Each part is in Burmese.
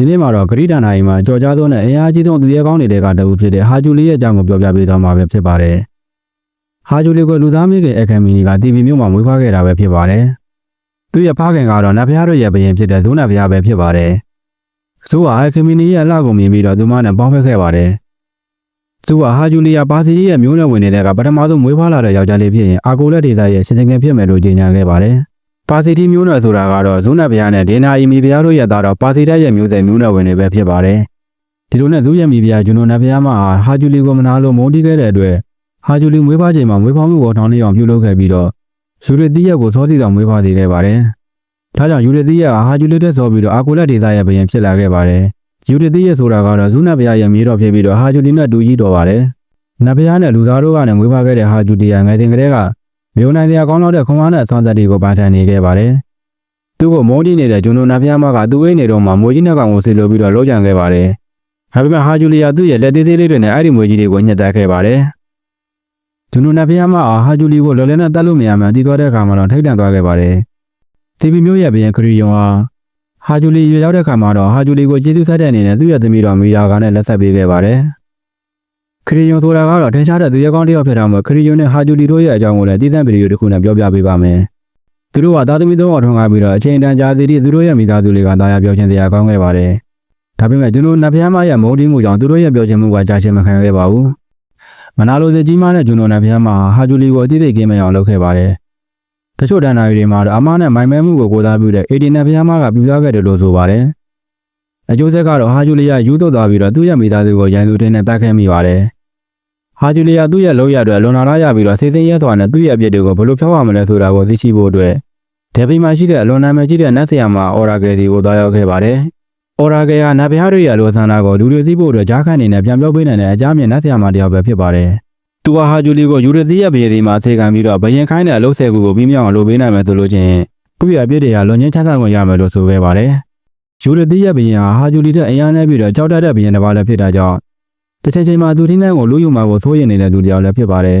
ဒီနေ့မှာတော့ဂရိဒန်နာရီမှာကြော်ကြားသောနဲ့အင်အားကြီးဆုံးသူရဲကောင်းတွေကတအုပ်ဖြစ်တဲ့ဟာဂျူလီရဲ့အကြောင်းကိုပြောပြပေးသွားမှာပဲဖြစ်ပါတယ်။ဟာဂျူလီကိုလူသားမင်းခင်အခမ်မီနီကတီဗီမြို့မှာမွေးဖွားခဲ့တာပဲဖြစ်ပါတယ်။သူ့ရဲ့ဖခင်ကတော့နတ်ဖျားတို့ရဲ့ဘရင်ဖြစ်တဲ့ဇိုးနတ်ဖျားပဲဖြစ်ပါတယ်။ဇိုးဟာအခမ်မီနီရဲ့အလှကိုမြင်ပြီးတော့သူမနဲ့ပေါင်းဖက်ခဲ့ပါတယ်။သူကဟာဂျူလီယာပါစီရဲ့မျိုးနွယ်ဝင်တွေကပထမဆုံးမွေးဖွားလာတဲ့ယောက်ျားလေးဖြစ်ရင်အာကိုလက်ဒေသရဲ့ရှင်သင်ငယ်ဖြစ်မယ်လို့ကြေညာခဲ့ပါတယ်။ ပါစီတီမျိုးနွယ်ဆိုတာကတော့ဇုနတ်ဘုရားနဲ့ဒေနာအီမီဘုရားတို့ရဲ့သားတော်ပါစီတက်ရဲ့မျိုးဆက်မျိုးနွယ်ဝင်တွေပဲဖြစ်ပါတယ်။ဒီလိုနဲ့ဇူရဲ့မိဘုရားဂျွန်နိုနတ်ဘုရားမဟာဟာဂျူလီကိုမနာလို့မုန်းတီးခဲ့တဲ့အတွက်ဟာဂျူလီမွေးဖွားချိန်မှာမွေးဖွားမှုကိုထောင်နေအောင်ပြုလုပ်ခဲ့ပြီးတော့ယူရတီရဲ့ကိုစောစီတော်မွေးဖွားစေခဲ့ပါတယ်။ဒါကြောင့်ယူရတီရဲ့ဟာဂျူလီတက်စောပြီးတော့အာကိုလက်ဒေသရဲ့ဘုရင်ဖြစ်လာခဲ့ပါတယ်။ယူရတီရဲ့ဆိုတာကတော့ဇုနတ်ဘုရားရဲ့မြေတော်ဖြစ်ပြီးတော့ဟာဂျူလီနဲ့တူကြီးတော်ပါတယ်။နတ်ဘုရားနဲ့လူသားတို့ကလည်းမွေးဖွားခဲ့တဲ့ဟာဂျူလီယာငယ်စဉ်ကတည်းက မြို့နိုင်တရားကောင်းတော့တဲ့ခွန်အားနဲ့အဆွမ်းသက်တွေကိုပါထန်နေခဲ့ပါတယ်။သူ့ကိုမုန်းတီးနေတဲ့ဂျွန်နိုနတ်ဘုရားမကသူ့အိမ်နေတော့မှမွေးကြီးနှက်ကောင်ကိုဆေလိုပြီးတော့လှုပ်ကြံခဲ့ပါတယ်။ဒါပေမဲ့ဟာဂျူလီယာသူ့ရဲ့လက်သေးသေးလေးတွေနဲ့အဲ့ဒီမွေးကြီးတွေကိုညှက်တက်ခဲ့ပါတယ်။ဂျွန်နိုနတ်ဘုရားမဟာဂျူလီကိုလော်လဲနဲ့တတ်လို့မရမှန်းတီးသွားတဲ့အခါမှာတော့ထိတ်တန့်သွားခဲ့ပါတယ်။တီဗီမျိုးရဲ့ဘရင်ခရီယုံဟာဟာဂျူလီရွေရောက်တဲ့အခါမှာတော့ဟာဂျူလီကိုကျေးဇူးဆက်တဲ့အနေနဲ့သူ့ရဲ့သမီးတော်မီယာကနဲ့လက်ဆက်ပေးခဲ့ပါတယ်။ ခရီယုံဆိုတာကတော့ထင်ရှားတဲ့သူရဲကောင်းတစ်ယောက်ဖြစ်တာမို့ခရီယုံနဲ့ဟာဂျူလီတို့ရဲ့အကြောင်းကိုလည်းတည်တံ့ဗီဒီယိုတစ်ခုနဲ့ပြောပြပေးပါမယ်။သူတို့ကသားသမီးသုံးအောင်ထွန်းကားပြီးတော့အချိန်တန်ကြာစီတီသူတို့ရဲ့မိသားစုတွေကတာယာပြောချင်းတရားကောင်းခဲ့ပါတယ်။ဒါပေမဲ့ကျွန်တော်နတ်ဖျားမရဲ့မုန်းတီးမှုကြောင့်သူတို့ရဲ့ပြောချင်မှုကကြာရှည်မခံခဲ့ပါဘူး။မနာလိုတဲ့ကြီးမားတဲ့ကျွန်တော်နတ်ဖျားမဟာဂျူလီကိုအသိသိကင်းမဲ့အောင်လုပ်ခဲ့ပါတယ်။တချို့တန်တာရီတွေမှာတော့အမားနဲ့မိုင်မဲမှုကိုကိုးစားပြုတဲ့အေဒီနတ်ဖျားမကပြူသားခဲ့တယ်လို့ဆိုပါတယ်။အကျိုးဆက်ကတော့ဟာဂျူလီယာယူသွတ်သွားပြီးတော့သူ့ရဲ့မိသားစုကိုရန်သူတွေနဲ့တိုက်ခိုက်မိပါတယ်။ ဟာဂျူလီယာသူ့ရဲ့လောက်ရအတွက်လွန်လာလာရပြီးတော့စိတ်သိမ်းရဲစွာနဲ့သူ့ရဲ့အပြစ်တွေကိုဘယ်လိုဖြောက်ရမလဲဆိုတာကိုသိရှိဖို့အတွက်ဒေဗီမှာရှိတဲ့အလွန်နာမည်ကြီးတဲ့နတ်ဆရာမအော်ရာဂယ်စီကိုသွားရောက်ခဲ့ပါတယ်။အော်ရာဂယ်ဟာနတ်ဘုရားတို့ရဲ့လိုဆန္ဒကိုလူတွေသိဖို့အတွက်ကြားခန့်နေနဲ့ပြန်ပြောပေးနိုင်တဲ့အကြမ်းမြင့်နတ်ဆရာမတစ်ယောက်ပဲဖြစ်ပါတယ်။သူဟာဟာဂျူလီကိုယူရသီရဲ့ဘေးဒီမှာဆေခံပြီးတော့ဘယင်ခိုင်းတဲ့အလုပ်ဆယ်ခုကိုပြီးမြောက်အောင်လုပ်ပေးနိုင်မယ်ဆိုလို့ချင်းသူ့ရဲ့အပြစ်တွေကလွန်ငင်းချမ်းသာခွင့်ရမယ်လို့ဆိုခဲ့ပါတယ်။ယူရသီရဲ့ဘယင်ဟာဟာဂျူလီတဲ့အင်အားနဲ့ပြီးတော့ကြောက်တတ်တဲ့ဘယင်တစ်ပါးလည်းဖြစ်တာကြောင့် တစ်ချိန်ချိန်မှာသူထင်းတဲ့ကိုလူယူမှာကိုစိုးရိမ်နေတဲ့သူတစ်ယောက်လည်းဖြစ်ပါတယ်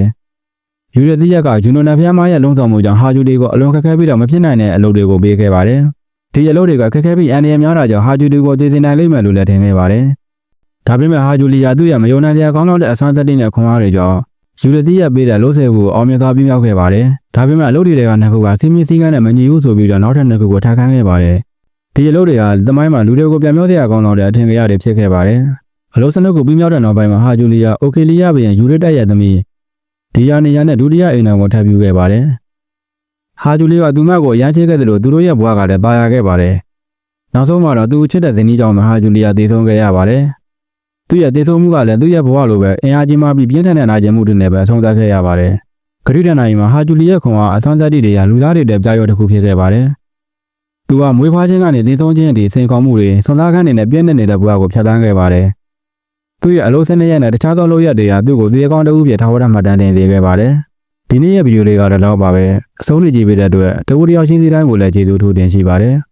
။ယူရသီရက်ကဂျူနိုနာဖျားမရဲ့လုံးဆောင်မှုကြောင့်ဟာဂျူလီကိုအလွန်ခက်ခဲပြီးတော့မဖြစ်နိုင်တဲ့အလုပ်တွေကိုပေးခဲ့ပါတယ်။ဒီအလုပ်တွေကခက်ခဲပြီးအန္တရာယ်များတာကြောင့်ဟာဂျူလီကိုတည်တည်နိုင်လိမ့်မယ်လို့လည်းထင်ခဲ့ပါတယ်။ဒါပေမဲ့ဟာဂျူလီယာသူ့ရဲ့မယုံနိုင်စရာကောင်းတဲ့အဆွမ်းသက်တဲ့နဲ့ခွန်အားတွေကြောင့်ယူရသီရက်ပေးတဲ့လို့ဆယ်ကိုအောင်မြင်သွားပြီးမြောက်ခဲ့ပါတယ်။ဒါပေမဲ့အလုပ်တွေကနှစ်ခုကစီမင်းစည်းကမ်းနဲ့မညီဘူးဆိုပြီးတော့နောက်ထပ်နှစ်ခုကိုထားခိုင်းခဲ့ပါတယ်။ဒီအလုပ်တွေကသမိုင်းမှာလူတွေကိုပြန်ပြောစရာကောင်းတော့တဲ့အထင်ကြီးတွေဖြစ်ခဲ့ပါတယ်။ အလုပ်စနစ်ကိုပြီးမြောက်တဲ့နောက်ပိုင်းမှာဟာဂျူလီယာအိုကေလီယာဘရင်ယူရတက်ရဲ့သမီးဒီယာနေယာနဲ့ဒုတိယအိမ်တော်ကိုထပ်ပြခဲ့ပါတယ်။ဟာဂျူလီကသူမကိုရမ်းချေခဲ့တယ်လို့သူတို့ရဲ့ဘဝကလည်းပါရခဲ့ပါတယ်။နောက်ဆုံးမှာတော့သူချစ်တဲ့ဇနီးကြောင့်ဟာဂျူလီယာတည်ဆုံးခဲ့ရပါတယ်။သူ့ရဲ့တည်ဆုံးမှုကလည်းသူ့ရဲ့ဘဝလိုပဲအင်အားကြီးမှပြီးပြင်းထန်တဲ့နာကျင်မှုတွေနဲ့ပဲအဆုံးသတ်ခဲ့ရပါတယ်။ဂရိဒန်နိုင်မှာဟာဂျူလီရဲ့ခွန်အားအဆွမ်းသက်တွေကလူသားတွေတဲ့ပြားရောတစ်ခုဖြစ်ခဲ့ပါတယ်။သူကမွေးဖွားခြင်းကနေတည်ဆုံးခြင်းအထိစိန်ခေါ်မှုတွေဆွမ်းသားခန်းတွေနဲ့ပြည့်နေနေတဲ့ဘဝကိုဖြတ်သန်းခဲ့ပါတယ်။ သူ့ရဲ့အလို့စနေရက်နဲ့တခြားသောလုပ်ရက်တွေကသူ့ကိုသေကောင်းတဦးပြထားဝရမှတ်တမ်းတင်သေးခဲ့ပါတယ်။ဒီနေ့ရဲ့ဗီဒီယိုလေးကတော့တော့ပါပဲအဆုံးထိကြည့်ပေးတဲ့အတွက်တဝူတယောက်ချင်းစီတိုင်းကိုလည်းကျေးဇူးထူးတင်ရှိပါတယ်။